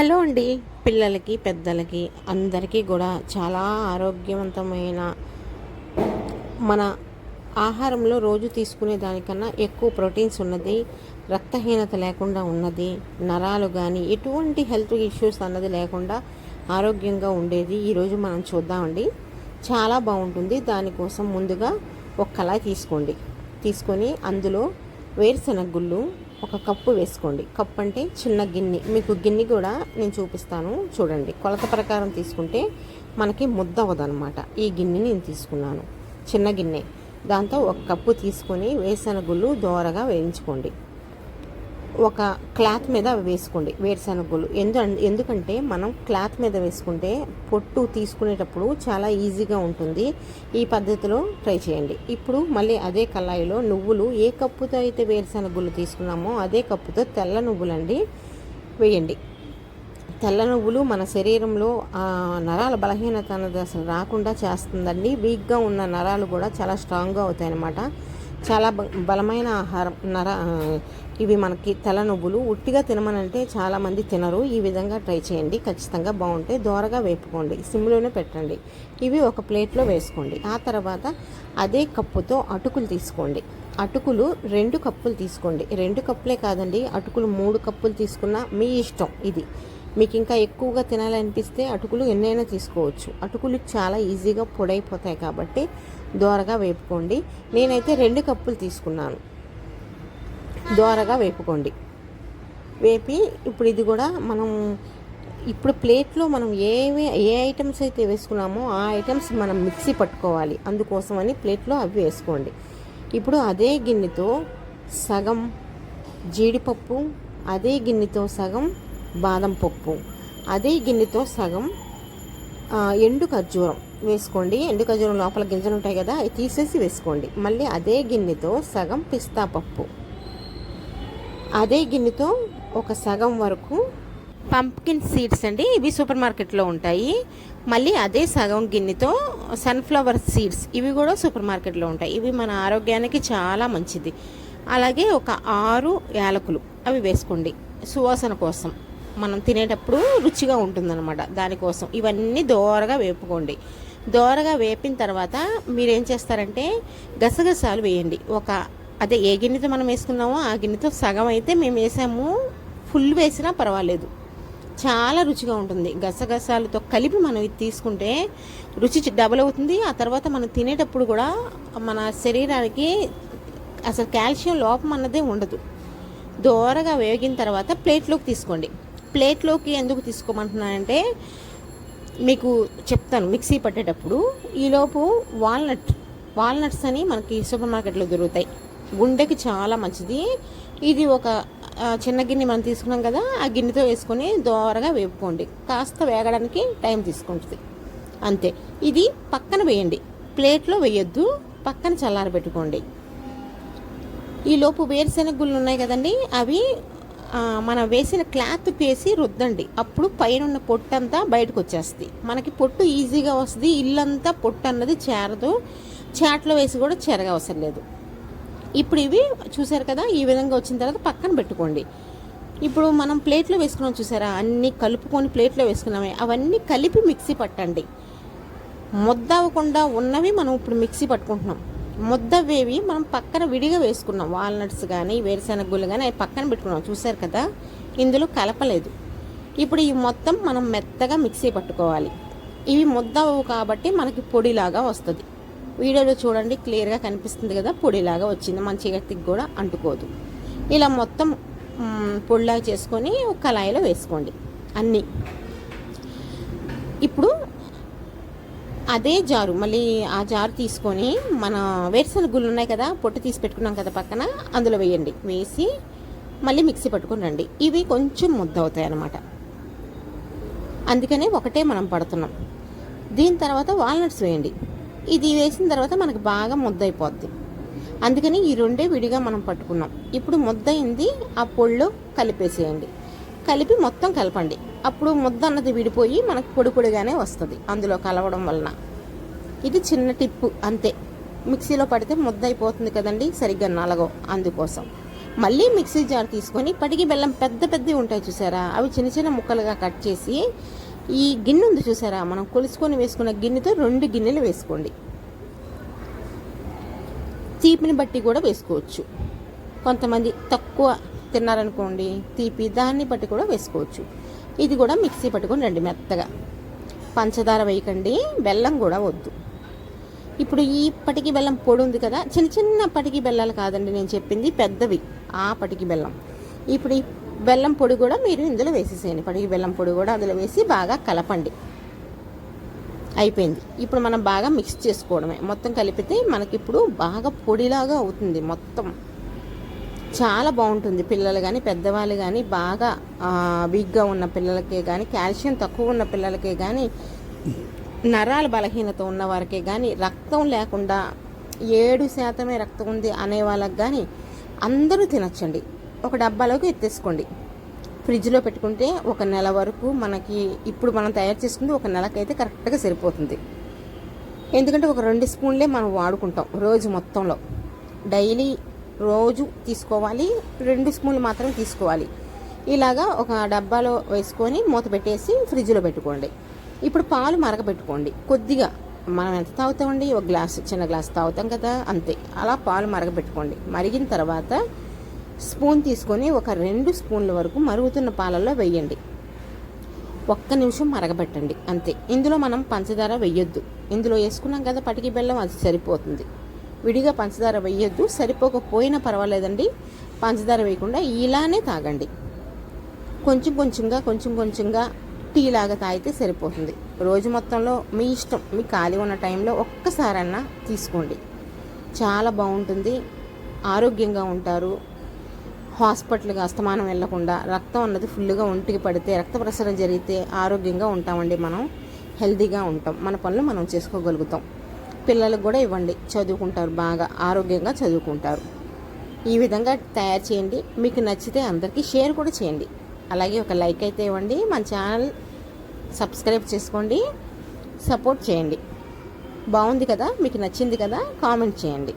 Hello అండి. పిల్లలకి పెద్దలకి అందరికీ కూడా చాలా ఆరోగ్యవంతమైన మన ఆహారంలో రోజు తీసుకునే దానికన్నా ఎక్కువ ప్రోటీన్స్ ఉన్నది రక్తహీనత లేకుండా ఉన్నది నరాలు కానీ ఎటువంటి హెల్త్ ఇష్యూస్ అన్నది లేకుండా ఆరోగ్యంగా ఉండేది ఈరోజు మనం చూద్దామండి. చాలా బాగుంటుంది. దానికోసం ముందుగా ఒక కళాయి తీసుకోండి. తీసుకొని అందులో వేరుశనగ గుళ్ళు ఒక కప్పు వేసుకోండి. కప్పు అంటే చిన్న గిన్నె. మీకు గిన్నె కూడా నేను చూపిస్తాను. చూడండి. కొలత ప్రకారం తీసుకుంటే మనకి ముద్ద అవ్వదనమాట ఈ గిన్నె నేను తీసుకున్నాను. చిన్న గిన్నె. దాంతో ఒక కప్పు తీసుకొని వేసనగుళ్ళు గుళ్ళు దోరగా వేయించుకోండి. ఒక క్లాత్ మీద వేసుకోండి వేసుకోండి వేరుశనగలు. ఎందు ఎందుకంటే మనం క్లాత్ మీద వేసుకుంటే పొట్టు తీసుకునేటప్పుడు చాలా ఈజీగా ఉంటుంది. ఈ పద్ధతిలో ట్రై చేయండి. ఇప్పుడు మళ్ళీ అదే కళాయిలో నువ్వులు ఏ కప్పుతో అయితే వేరుశనగలు తీసుకున్నామో అదే కప్పుతో తెల్ల నువ్వులండి వేయండి. తెల్ల నువ్వులు మన శరీరంలో నరాల బలహీనత అనేది అసలు రాకుండా చేస్తుందండి. వీక్గా ఉన్న నరాలు కూడా చాలా స్ట్రాంగ్గా అవుతాయి అన్నమాట చాలా బ- బలమైన ఆహారం నర ఇవి మనకి తెల నువ్వులు. ఉట్టిగా తినమనంటే చాలామంది తినరు. ఈ విధంగా ట్రై చేయండి. ఖచ్చితంగా బాగుంటాయి. దోరగా వేపుకోండి. సిమ్లోనే పెట్టండి. ఇవి ఒక ప్లేట్లో వేసుకోండి. ఆ తర్వాత అదే కప్పుతో అటుకులు తీసుకోండి. అటుకులు రెండు కప్పులు తీసుకోండి. రెండు కప్పులే కాదండి అటుకులు మూడు కప్పులు తీసుకున్నా మీ ఇష్టం ఇది. మీకు ఇంకా ఎక్కువగా తినాలనిపిస్తే అటుకులు ఎన్నైనా తీసుకోవచ్చు. అటుకులు చాలా ఈజీగా పొడైపోతాయి కాబట్టి దోరగా వేపుకోండి. నేనైతే రెండు కప్పులు తీసుకున్నాను. దోరగా వేపుకోండి. వేపి ఇప్పుడు ఇది కూడా మనం ఇప్పుడు ప్లేట్లో మనం ఏవి ఏ ఐటమ్స్ అయితే వేసుకున్నామో ఆ ఐటమ్స్ మనం మిక్సీ పట్టుకోవాలి. అందుకోసమని ప్లేట్లో అవి వేసుకోండి. ఇప్పుడు అదే గిన్నెతో సగం జీడిపప్పు అదే గిన్నెతో సగం బాదం పప్పు. అదే గిన్నెతో సగం ఎండు ఖర్జూరం వేసుకోండి. ఎండు ఖర్జూరం లోపల గింజలు ఉంటాయి కదా అవి తీసేసి వేసుకోండి. మళ్ళీ అదే గిన్నెతో సగం పిస్తా పప్పు. అదే గిన్నెతో ఒక సగం వరకు పంప్కిన్ సీడ్స్ అండి ఇవి సూపర్ మార్కెట్లో ఉంటాయి. మళ్ళీ అదే సగం గిన్నెతో సన్ఫ్లవర్ సీడ్స్ ఇవి కూడా సూపర్ మార్కెట్లో ఉంటాయి. ఇవి మన ఆరోగ్యానికి చాలా మంచిది. అలాగే ఒక ఆరు యాలకులు అవి వేసుకోండి సువాసన కోసం. మనం తినేటప్పుడు రుచిగా ఉంటుందన్నమాట. దానికోసం. ఇవన్నీ దోరగా వేపుకోండి. దోరగా వేపిన తర్వాత మీరు ఏం చేస్తారంటే గసగసాలు వేయండి. ఒక అదే ఏ గిన్నెతో మనం వేసుకున్నామో ఆ గిన్నెతో సగం అయితే మేము వేసాము. ఫుల్ వేసినా పర్వాలేదు. చాలా రుచిగా ఉంటుంది. గసగసాలతో కలిపి మనం ఇది తీసుకుంటే రుచి డబుల్ అవుతుంది. ఆ తర్వాత మనం తినేటప్పుడు కూడా మన శరీరానికి అసలు కాల్షియం లోపం అన్నదే ఉండదు. దోరగా వేగిన తర్వాత ప్లేట్లోకి తీసుకోండి. ప్లేట్లోకి ఎందుకు తీసుకోమంటున్నానంటే మీకు చెప్తాను మిక్సీ పట్టేటప్పుడు. ఈలోపు వాల్నట్ వాల్నట్స్ అని మనకి సూపర్ మార్కెట్లో దొరుకుతాయి. గుండెకి చాలా మంచిది. ఇది ఒక చిన్న గిన్నె మనం తీసుకున్నాం కదా ఆ గిన్నెతో వేసుకొని దోరగా వేపుకోండి. కాస్త వేగడానికి టైం తీసుకుంటుంది. అంతే. ఇది పక్కన వేయండి. ప్లేట్లో వేయొద్దు. పక్కన చల్లారబెట్టుకోండి. ఈ లోపు వేరుశెనగ గుళ్ళు ఉన్నాయి కదండి అవి మనం వేసిన క్లాత్ పేసి రుద్దండి. అప్పుడు పైన ఉన్న పొట్టు అంతా బయటకు వచ్చేస్తుంది మనకి పొట్టు ఈజీగా వస్తుంది. ఇల్లంతా పొట్టు అన్నది చేరదు. చాట్లో వేసి కూడా చెరగ అవసరం లేదు. ఇప్పుడు ఇవి చూసారు కదా ఈ విధంగా వచ్చిన తర్వాత పక్కన పెట్టుకోండి. ఇప్పుడు మనం ప్లేట్లో వేసుకున్నాం చూసారా? అన్నీ కలుపుకొని ప్లేట్లో వేసుకున్నామే. అవన్నీ కలిపి మిక్సీ పట్టండి. ముద్ద అవ్వకుండా ఉన్నవి మనం ఇప్పుడు మిక్సీ పట్టుకుంటున్నాం. ముద్ద వేవి మనం పక్కన విడిగా వేసుకున్నాం. వాల్నట్స్ కానీ వేరుశెనగ గుళ్ళు కానీ అవి పక్కన పెట్టుకున్నాం. చూసారు కదా? ఇందులో కలపలేదు. ఇప్పుడు ఈ మొత్తం మనం మెత్తగా మిక్సీ పట్టుకోవాలి. ఇవి ముద్ద కాబట్టి మనకి పొడిలాగా వస్తుంది. వీడియోలో చూడండి క్లియర్గా కనిపిస్తుంది కదా? పొడిలాగా వచ్చింది. మన చేతికి కూడా అంటుకోదు. ఇలా మొత్తం పొడిలాగా చేసుకొని ఒక కళాయిలో వేసుకోండి. అన్నీ. ఇప్పుడు అదే జారు. మళ్ళీ ఆ జారు తీసుకొని మన వేరుశనగ గుళ్ళు ఉన్నాయి కదా పొట్టు తీసి పెట్టుకున్నాం కదా పక్కన అందులో వేయండి. వేసి మళ్ళీ మిక్సీ పట్టుకుని రండి. ఇవి కొంచెం ముద్ద అవుతాయి అన్నమాట. అందుకనే ఒకటే మనం పడుతున్నాం. దీని తర్వాత వాల్నట్స్ వేయండి. ఇది వేసిన తర్వాత మనకు బాగా ముద్ద అయిపోద్ది అందుకని ఈ రెండే విడిగా మనం పట్టుకున్నాం. ఇప్పుడు ముద్ద అయింది ఆ పొళ్ళు కలిపేసేయండి. కలిపి మొత్తం కలపండి. అప్పుడు ముద్ద అన్నది విడిపోయి మనకు పొడి పొడిగానే వస్తుంది. అందులో కలవడం వలన. ఇది చిన్న టిప్పు అంతే. మిక్సీలో పడితే ముద్ద అయిపోతుంది కదండి సరిగ్గా నలగో అందుకోసం. మళ్ళీ మిక్సీ జార్ తీసుకొని పటికి బెల్లం పెద్ద పెద్దవి ఉంటాయి చూసారా? అవి చిన్న చిన్న ముక్కలుగా కట్ చేసి ఈ గిన్నె ఉంది చూసారా? మనం కొలుసుకొని వేసుకున్న గిన్నెతో రెండు గిన్నెలు వేసుకోండి. తీపిని బట్టి కూడా వేసుకోవచ్చు. కొంతమంది తక్కువ తిన్నారనుకోండి తీపి దాన్ని బట్టి కూడా వేసుకోవచ్చు. ఇది కూడా మిక్సీ పట్టుకొని రండి మెత్తగా. పంచదార వేయకండి బెల్లం కూడా వద్దు. ఇప్పుడు ఈ పటికి బెల్లం పొడి ఉంది కదా చిన్న చిన్న పటికి బెల్లాలు కాదండి నేను చెప్పింది పెద్దవి ఆ పటికి బెల్లం. ఇప్పుడు ఈ బెల్లం పొడి కూడా మీరు ఇందులో వేసేసేయండి పటికి బెల్లం పొడి కూడా అందులో వేసి బాగా కలపండి. అయిపోయింది. ఇప్పుడు మనం బాగా మిక్స్ చేసుకోవడమే. మొత్తం కలిపితే మనకి ఇప్పుడు బాగా పొడిలాగా అవుతుంది మొత్తం. చాలా బాగుంటుంది. పిల్లలు కానీ పెద్దవాళ్ళు కానీ బాగా వీక్గా ఉన్న పిల్లలకే కానీ కాల్షియం తక్కువ ఉన్న పిల్లలకే కానీ నరాల బలహీనత ఉన్న వారికే కానీ రక్తం లేకుండా ఏడు శాతమే రక్తం ఉంది అనే వాళ్ళకి కానీ అందరూ తినచ్చండి. ఒక డబ్బాలోకి ఎత్తేసుకోండి. ఫ్రిడ్జ్లో పెట్టుకుంటే ఒక నెల వరకు మనకి ఇప్పుడు మనం తయారు చేసుకుంటే ఒక నెలకైతే కరెక్ట్గా సరిపోతుంది. ఎందుకంటే ఒక రెండు స్పూన్లే మనం వాడుకుంటాం రోజు మొత్తంలో. డైలీ రోజు తీసుకోవాలి రెండు స్పూన్లు మాత్రం తీసుకోవాలి. ఇలాగా ఒక డబ్బాలో వేసుకొని మూత పెట్టేసి ఫ్రిడ్జ్లో పెట్టుకోండి. ఇప్పుడు పాలు మరగబెట్టుకోండి. కొద్దిగా మనం ఎంత తాగుతామండి? ఒక గ్లాస్ చిన్న గ్లాస్ తాగుతాం కదా అంతే. అలా పాలు మరగబెట్టుకోండి. మరిగిన తర్వాత స్పూన్ తీసుకొని ఒక రెండు స్పూన్ల వరకు మరుగుతున్న పాలల్లో వేయండి. ఒక్క నిమిషం మరగబెట్టండి అంతే. ఇందులో మనం పంచదార వేయొద్దు. ఇందులో వేసుకున్నాం కదా పటికి బెల్లం అది సరిపోతుంది. విడిగా పంచదార వేయొద్దు సరిపోకపోయినా పర్వాలేదండి. పంచదార వేయకుండా ఇలానే తాగండి. కొంచెం కొంచెంగా కొంచెం కొంచెంగా టీ లాగా తాగితే సరిపోతుంది. రోజు మొత్తంలో మీ ఇష్టం మీ ఖాళీ ఉన్న టైంలో ఒక్కసారన్నా తీసుకోండి. చాలా బాగుంటుంది. ఆరోగ్యంగా ఉంటారు. హాస్పిటల్గా అస్తమానం వెళ్ళకుండా రక్తం అన్నది ఫుల్గా ఒంటికి పడితే రక్త ప్రసరణ జరిగితే ఆరోగ్యంగా ఉంటామండి మనం. హెల్తీగా ఉంటాం. మన పనులు మనం చేసుకోగలుగుతాం. పిల్లలకు కూడా ఇవ్వండి. చదువుకుంటారు బాగా ఆరోగ్యంగా చదువుకుంటారు. ఈ విధంగా తయారు చేయండి. మీకు నచ్చితే అందరికీ షేర్ కూడా చేయండి. అలాగే ఒక లైక్ అయితే ఇవ్వండి. మన ఛానల్ సబ్స్క్రైబ్ చేసుకోండి. సపోర్ట్ చేయండి. బాగుంది కదా? మీకు నచ్చింది కదా? కామెంట్ చేయండి.